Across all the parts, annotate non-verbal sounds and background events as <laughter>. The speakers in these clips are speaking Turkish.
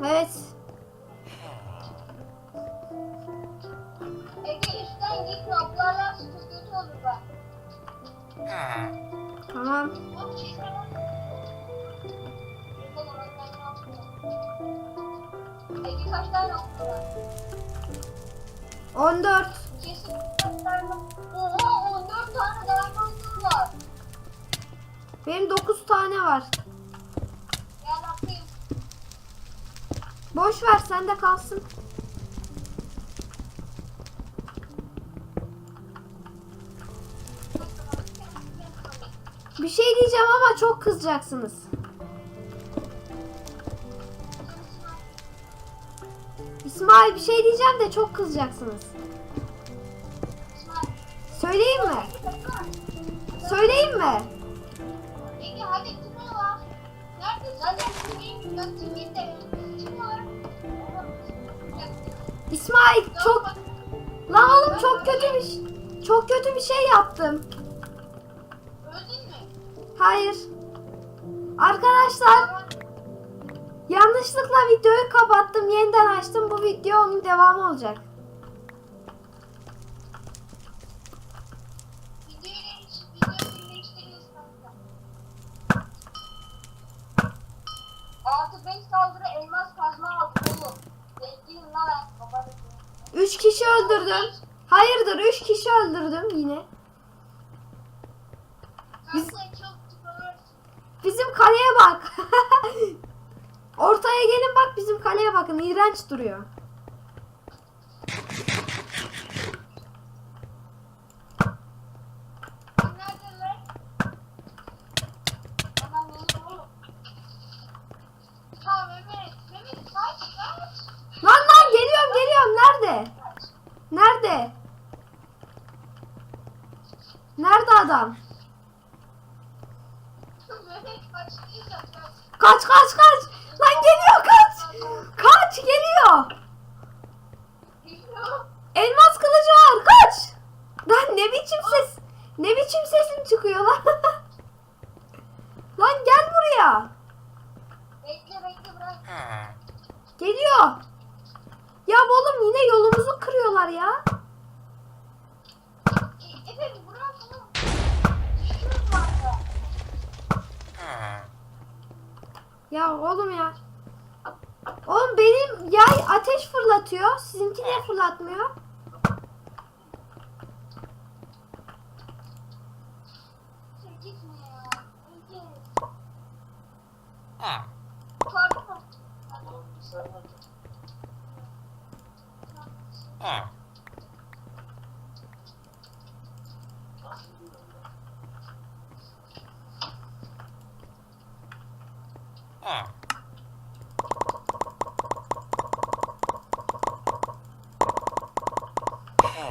Evet. Ege üstten gitme ablarla çok kötü olur bak. Tamam. Ege kaç tane okulu var? 14. Kesin kaç tane Oha 14 tane diamond'um var. Benim 9 tane var. Gel atayım. Boş ver sende kalsın. Bir şey diyeceğim ama çok kızacaksınız. İsmail bir şey diyeceğim de çok kızacaksınız. Söyleyeyim mi? Söyleyeyim mi? Ege hadi? Nerede? Zaten İsmail çok Lan oğlum çok kötü bir çok kötü bir şey yaptım. Öldün mü? Hayır. Arkadaşlar yanlışlıkla videoyu kapattım. Yeniden açtım. Bu video onun devamı olacak. Videoyu hiç videoyu birleştiriyoruz kanka. Artı 5 saldırı elmas kazma lan ben. Babanı. 3 kişi öldürdüm. Hayırdır 3 kişi öldürdüm yine. Biz- çok. Bizim kaleye bak. <laughs> Ortaya gelin bak bizim kaleye bakın. iğrenç duruyor. Neredeler? Aman benim oğlum. Ha Mehmet. Mehmet kaç kaç. Lan lan geliyorum geliyorum. Nerede? Kaç. Nerede? Nerede adam? Mehmet kaç diyeceğim kaç. Kaç kaç kaç. Lan geliyor kaç. Bilmiyorum. Elmas kılıcı var kaç. Lan ne biçim ses. Ne biçim sesin çıkıyor lan gel buraya. Bekle bekle bırak. Geliyor. Ya oğlum yine yolumuzu kırıyorlar ya. E, Efe bir bırak oğlum. Düşüyoruz vardı. Ya oğlum ya. Oğlum benim yay ateş fırlatıyor. Sizinki niye fırlatmıyor? Sen gitme ya. Ege. Pardon.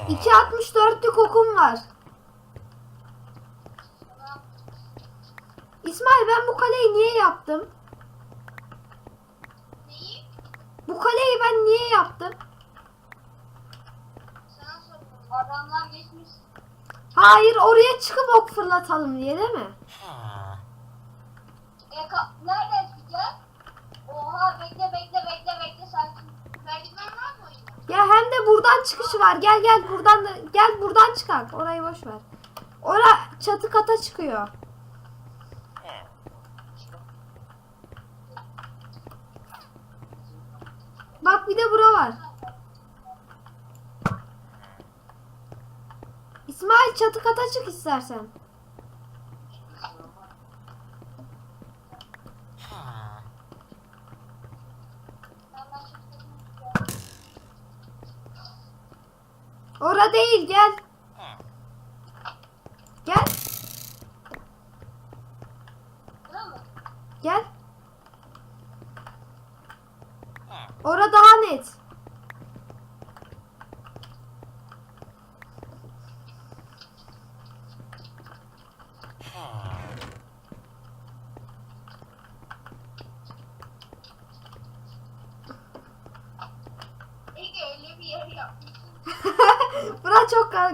İki 64'lük okum var. İsmail ben bu kaleyi niye yaptım? Neyi? Bu kaleyi ben niye yaptım? Sana sordum. Adamlar geçmiş. Hayır oraya çıkıp ok fırlatalım diye değil mi? E, nereden çıkacağız? Oha bekle bekle sakin. Merdiven var mı oyunda? Ya hem de buradan çıkışı var. Gel gel buradan da gel buradan çıkak. Orayı boş ver. Ora çatı kata çıkıyor. Bak bir de bura var. İsmail çatı kata çık istersen.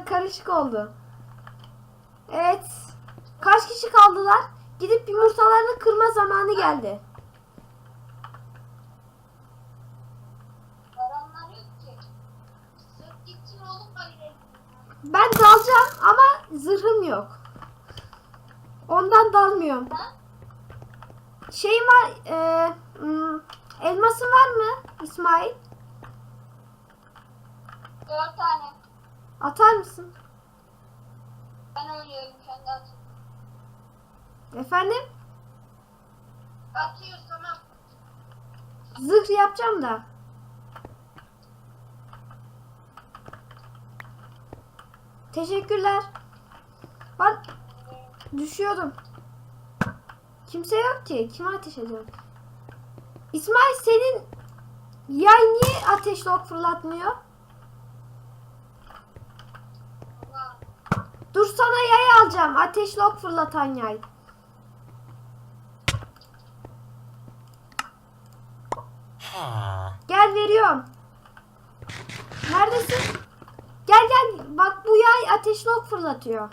karışık oldu. Evet. Kaç kişi kaldılar? Gidip yumurtalarını kırma zamanı geldi. Ben dalacağım ama zırhım yok. Ondan dalmıyorum. Şeyim var. E, hmm, elmasın var mı İsmail? Dört tane. Atar mısın? Ben oynuyorum anda. at. Efendim? Atıyoruz tamam. Zırh yapacağım da. Teşekkürler. Bak düşüyordum. Kimse yok ki. Kime ateş ediyorum? İsmail senin yay niye ateşli ok fırlatmıyor? Dur sana yay alacağım. Ateşli ok fırlatan yay. Gel veriyorum. Neredesin? Gel gel. Bak bu yay ateşli ok fırlatıyor.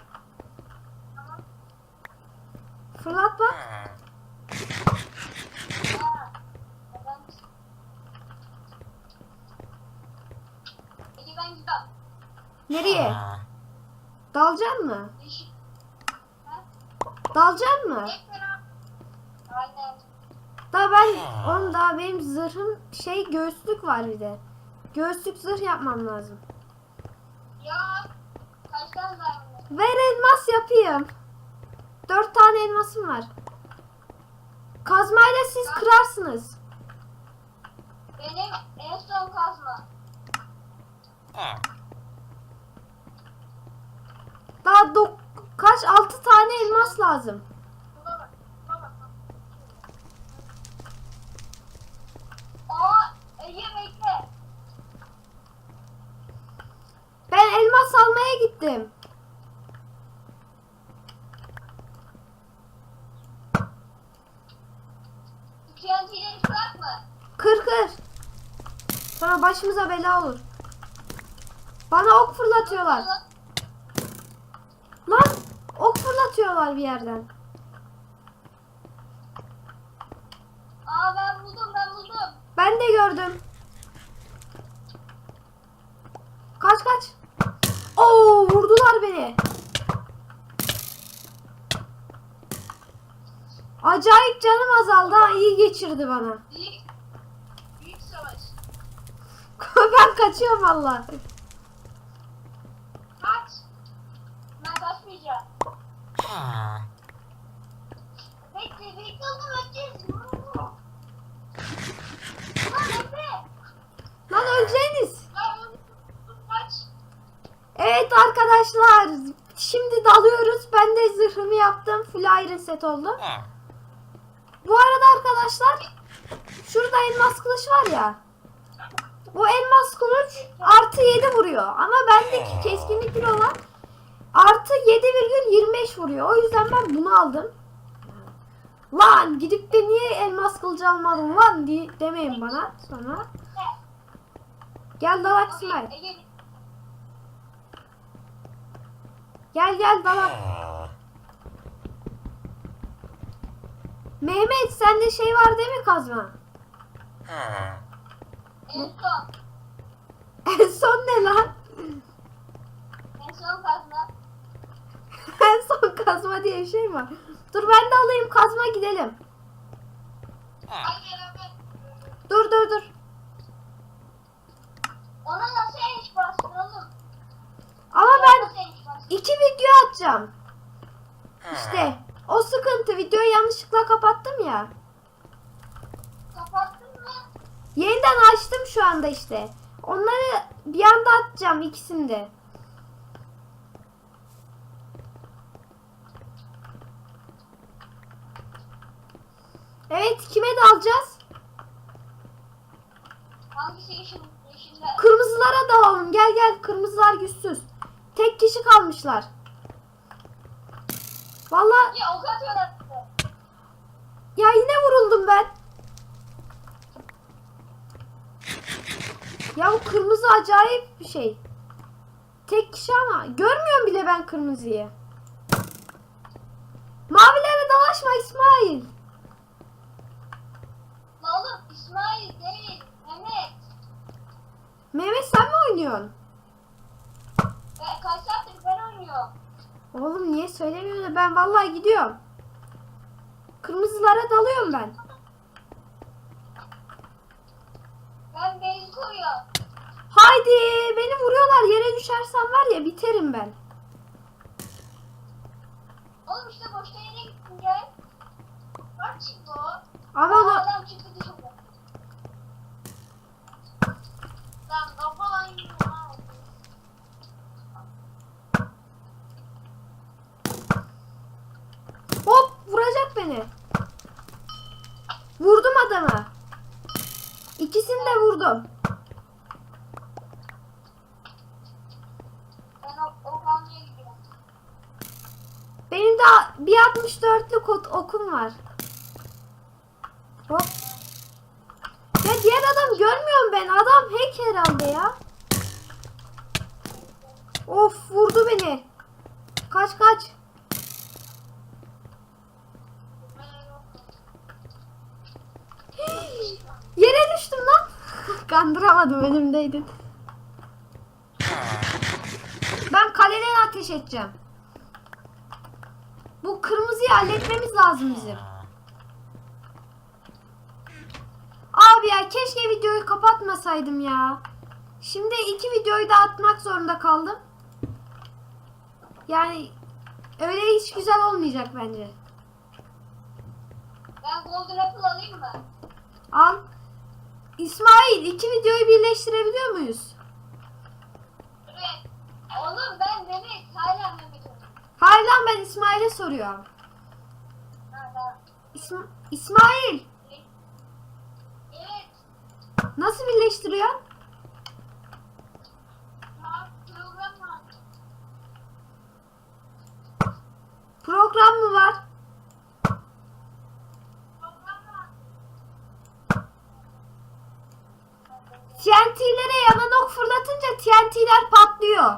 Tamam. Fırlat bak. Gidiyorum. Nereye? Dalacaksın mı? Ha? Dalacaksın mı? Aynen. Da ben onun daha benim zırhım şey göğüslük var bir de. Göğüslük zırh yapmam lazım. Ya. Kaç tane var mı? Ver elmas yapayım. Dört tane elmasım var. Kazmayla siz kırarsınız. Benim en son kazma. Daha kaç altı tane elmas lazım. Ben elmas almaya gittim. Kır kır. Sonra başımıza bela olur. Bana ok fırlatıyorlar. Lan ok fırlatıyorlar bir yerden. Aa ben buldum ben buldum. Ben de gördüm. Kaç kaç. Oo vurdular beni. Acayip canım azaldı ha iyi geçirdi bana. Büyük, büyük savaş. <laughs> ben kaçıyorum valla. Kaç. Ben kaçmayacağım. Bekle bekle oğlum. Lan öleceğiniz. Evet arkadaşlar. Şimdi dalıyoruz. Ben de zırhımı yaptım. Full iron set oldu. Bu arada arkadaşlar şurada elmas kılıç var ya. Bu elmas kılıç artı 7 vuruyor. Ama bendeki keskinlik bir olan artı 7,25 vuruyor. O yüzden ben bunu aldım. Lan gidip de niye elmas kılıcı almadın lan diye demeyin bana sonra. Gel dalak İsmail. Gel gel dalak. Mehmet sende şey var değil mi kazma? en son. En son ne lan? En son kazma. En son kazma diye bir şey mi var? Dur ben de alayım kazma gidelim. Dur dur dur. Ona nasıl enş bastın oğlum? Ama ben iki video atacağım. İşte o sıkıntı videoyu yanlışlıkla kapattım ya. Kapattın mı? Yeniden açtım şu anda işte. Onları bir anda atacağım ikisini de. Evet kime dalacağız? Hangisi yeşil? Yeşiller. Kırmızılara dalalım. Gel gel kırmızılar güçsüz. Tek kişi kalmışlar. Vallahi Ya ok atıyorlar ya yine vuruldum ben. Ya bu kırmızı acayip bir şey. Tek kişi ama görmüyorum bile ben kırmızıyı. Mavilere dalaşma İsmail. La oğlum İsmail değil. Mehmet. Sen mi oynuyorsun? Ben kaç saattir görünüyor. Oğlum niye söylemiyorsun da ben vallahi gidiyorum. Kırmızılara dalıyorum ben. Ben beni koruyor. Haydi beni vuruyorlar yere düşersem var ya biterim ben. Oğlum işte boşta yere gittin gel. Bak çıktı o. Ama o- adam çıktı dışarı. Lan kafa lan yiyor lan. Hop vuracak beni. Vurdum adamı. İkisini de vurdum. Benim de bir 64'lük ot- okum var. Hop. Diğer adam görmüyorum ben. Adam hack herhalde ya. Of vurdu beni. Kaç kaç. Yere düştüm lan. <laughs> Kandıramadım önümdeydin. Ben kaleden ateş edeceğim. Bu kırmızıyı halletmemiz lazım bizim. Abi ya keşke videoyu kapatmasaydım ya. Şimdi iki videoyu da atmak zorunda kaldım. Yani öyle hiç güzel olmayacak bence. Ben golden apple alayım mı? Al. İsmail iki videoyu birleştirebiliyor muyuz? Evet. Oğlum ben Mehmet. Hala. Hayır lan ben İsmail'e soruyorum. Ha, tamam. İsm- İsmail. Nasıl birleştiriyor? Ha, program var. Program mı var? TNT'lere yanan ok fırlatınca TNT'ler patlıyor.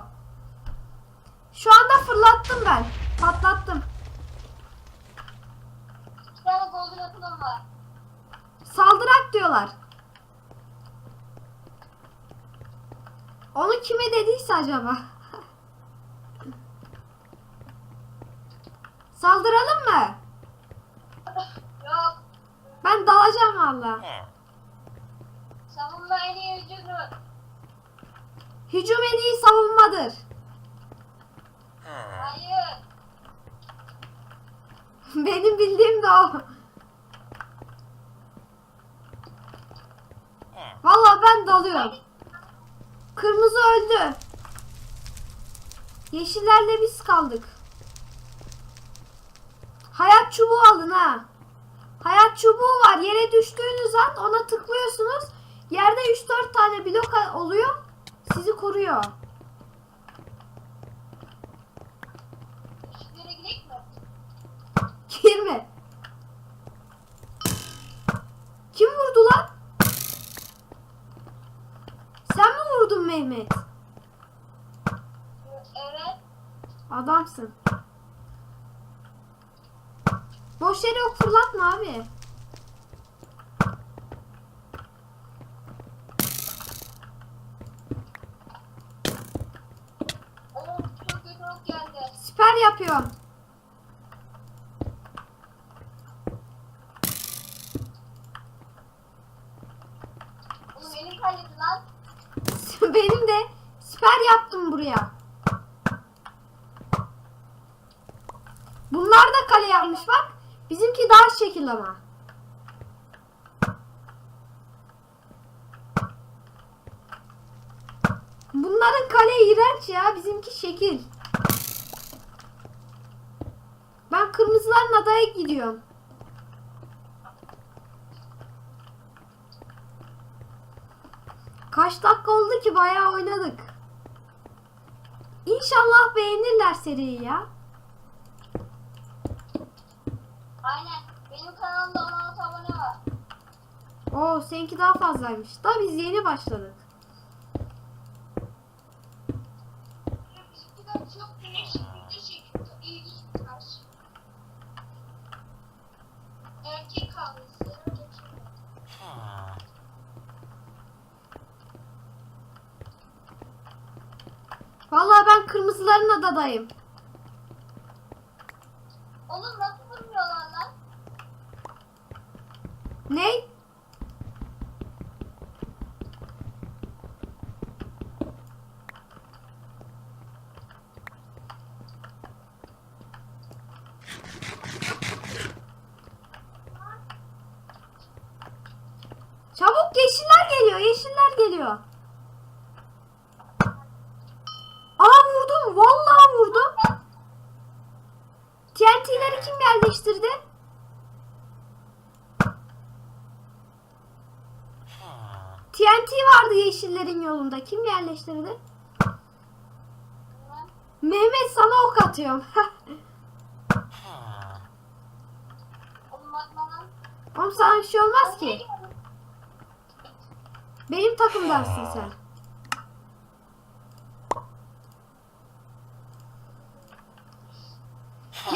Şu anda fırlattım ben. Patlattım. Saldırak diyorlar. Onu kime dediyse acaba? Saldıralım mı? Yok. Ben dalacağım valla. Savunma en iyi hücumu. Hücum en iyi savunmadır. Hayır. <laughs> Benim bildiğim de o. Valla ben dalıyorum. Kırmızı öldü. Yeşillerle biz kaldık. Hayat çubuğu alın ha. Hayat çubuğu var. Yere düştüğünüz an ona tıklıyorsunuz. Yerde 3-4 tane blok oluyor. Sizi koruyor. Şu yere gidelim mi? Girme. Kim vurdu lan? Sen mi vurdun Mehmet? Evet. Adamsın. Boş yere ok fırlatma abi. Oğlum çok kötü ok geldi. Süper yapıyorum. Oğlum elim kaydı lan. Benim de süper yaptım buraya. Bunlar da kale yapmış bak. Bizimki daha şekil ama. Bunların kale iğrenç ya. Bizimki şekil. Ben kırmızıların adaya gidiyorum. Kaç dakika oldu ki bayağı oynadık. İnşallah beğenirler seriyi ya. Aynen. Benim kanalımda 16 abone var. Oo seninki daha fazlaymış. Da biz yeni başladık. Vallahi ben kırmızıların adadayım. Oğlum nasıl vurmuyorlar lan? Ne? Çabuk yeşiller geliyor, yeşiller geliyor. Aa vurdum, vallahi vurdum. TNT'leri kim yerleştirdi? TNT vardı yeşillerin yolunda. Kim yerleştirdi? Mehmet sana ok atıyorum. <laughs> Oğlum sana bir şey olmaz ki. Benim takımdansın sen.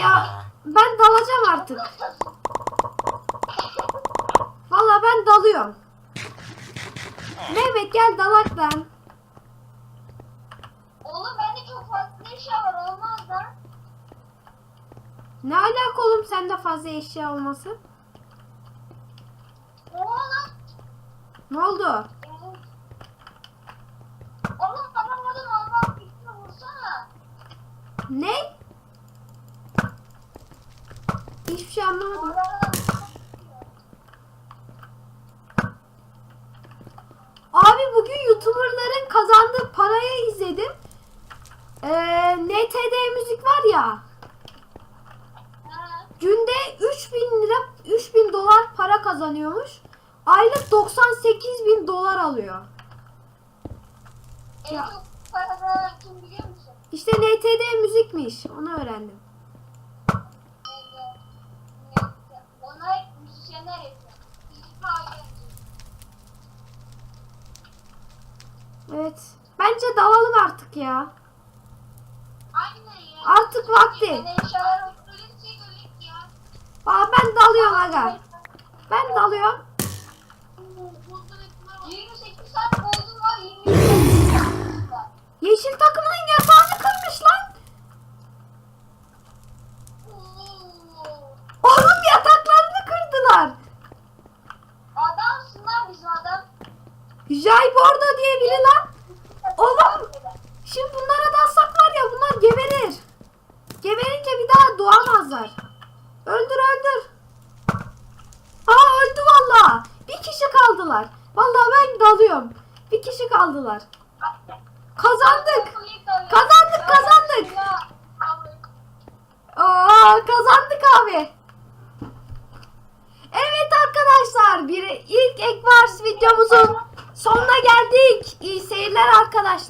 Ya ben dalacağım artık. Valla ben dalıyorum. Mehmet gel dalak lan. Oğlum bende çok fazla eşya var olmaz lan. Ne alaka oğlum sende fazla eşya olması? Oha lan. Ne oldu? Ne? Hiçbir şey anlamadım. Abi bugün YouTuber'ların kazandığı parayı izledim. Ee, NTD müzik var ya. Günde 3000 lira 3000 dolar para kazanıyormuş. Aylık 98 bin dolar alıyor. En Ya. çok para kim biliyor? İşte NTD müzikmiş. Onu öğrendim. Evet. Bence dalalım artık ya. Artık vakti. Aa, ben dalıyorum aga. Ben dalıyorum. 28 saat bozdum var 28 saat var. Yeşil takımının yatağını kırmış lan. Oğlum yataklarını kırdılar. Adamsın lan bizim adam. Jay Bordo diye biri lan. Oğlum. Şimdi bunlara dalsak var ya bunlar geberir. Geberince bir daha doğamazlar. Öldür öldür. Aa öldü valla. Bir kişi kaldılar. Valla ben dalıyorum. Bir kişi kaldılar. Kazandık. Kazandık, kazandık. Aa kazandık abi. Evet arkadaşlar bir ilk Ekvars videomuzun sonuna geldik. İyi seyirler arkadaşlar.